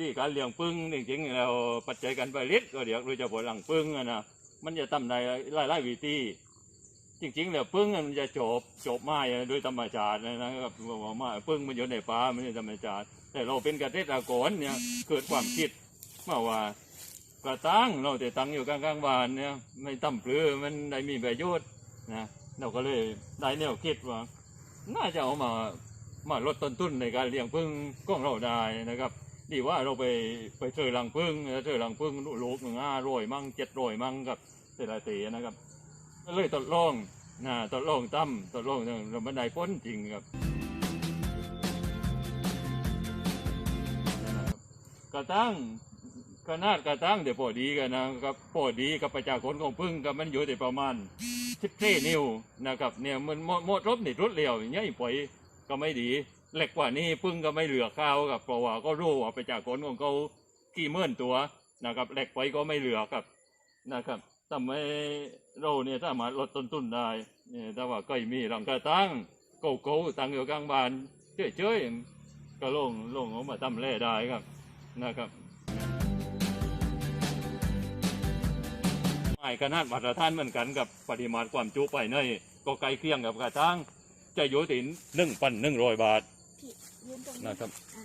ธีการเลี้ยงปึ้งจริงๆแล้วปัจจัยการผลิตก็เดี๋ยวรู้จะผลหลังปึ้งนะมันจะทำในหลายๆวิธีจริงๆแล้วปึ้งมันจะจบจบไม้อะโดยธรรมชาตินะครับว่าไม้ปึ้งมันอยู่ในป่ามันเป็นธรรมชาติ แต่เราเป็นเกษตรกรเนี่ยเกิดความคิดมาว่ากระตั้งเราแต่ตั้งอยู่กลางๆบ้านเนี่ยไม่ตั้มปลือมันได้มีประโยชน์นะเราก็เลยได้แนวคิดว่า น่าจะเอามามาลดต้นทุนในการเลี้ยงพึ่งของเราได้นะครับ ดีว่าเราไปไปเจอรังพึ่งเจอรังพึ่งลูกหนึ่งห้าร้อยมั่งเจ็ดร้อยมั่งกับแต่ละตีนะครับก็เลยทดลองนะทดลองตั้มทดลองเนี่ยเราไม่ได้พ้นจริงครับกระตั้งขนาดกระตั้งเดี๋ยวพอดีกันนะครับพอดีกับประชากรของพึ่งกับมันอยู่ในประมาณสิบสี่นิ้วนะครับเนี่ยมันหมดรบนี่รถเร็วอย่างเงี้ยปล่อยก็ไม่ดี เล็กกว่านี้พึ่งก็ไม่เหลือข้าวกับเพราะว่าก็รู้ว่าไปจากคนของเขากี่หมื่นตัวนะครับเล็กไปก็ไม่เหลือครับนะครับทำให้เราเนี่ยสามารถลดต้นทุนได้เนี่ยแต่ว่าก็มีรังกระตั้งโกโก้ตั้งอยู่กลางบ้านเฉยๆก็ลงลงออกมาทำแร่ได้ครับนะครับไม้ขนาดมาตรฐานเหมือนกันกับปริมาณความจุไปในก็ใกล้เคียงกับกระทั่งจะอยู่ที่หนึ่งพันหนึ่งร้อยบาท พี่ยืนตรงนี้นะครับอะ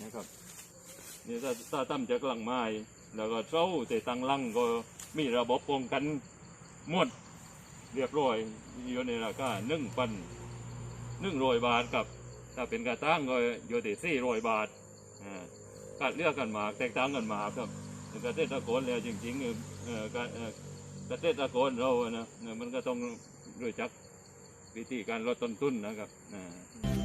นะครับนี่ถ้าถ้าตั้มจากลังไม้แล้วก็เส้าแต่ตั้งลังก็มีระบบป้องกันหมดเรียบร้อยอยู่ในราคาหนึ่งพันหนึ่งร้อยบาทกับ ถ้าเป็นกระตั้งก็อยู่ที่สี่ร้อยบาทอ่าการเลือกกันมาแตกต่างกันมาครับเกษตรกรแล้วจริงๆเอ่อการเอ่อเกษตรกรเราอะนะเอ่อมันก็ต้องรู้จักวิธีการลดต้นทุนนะครับอ่า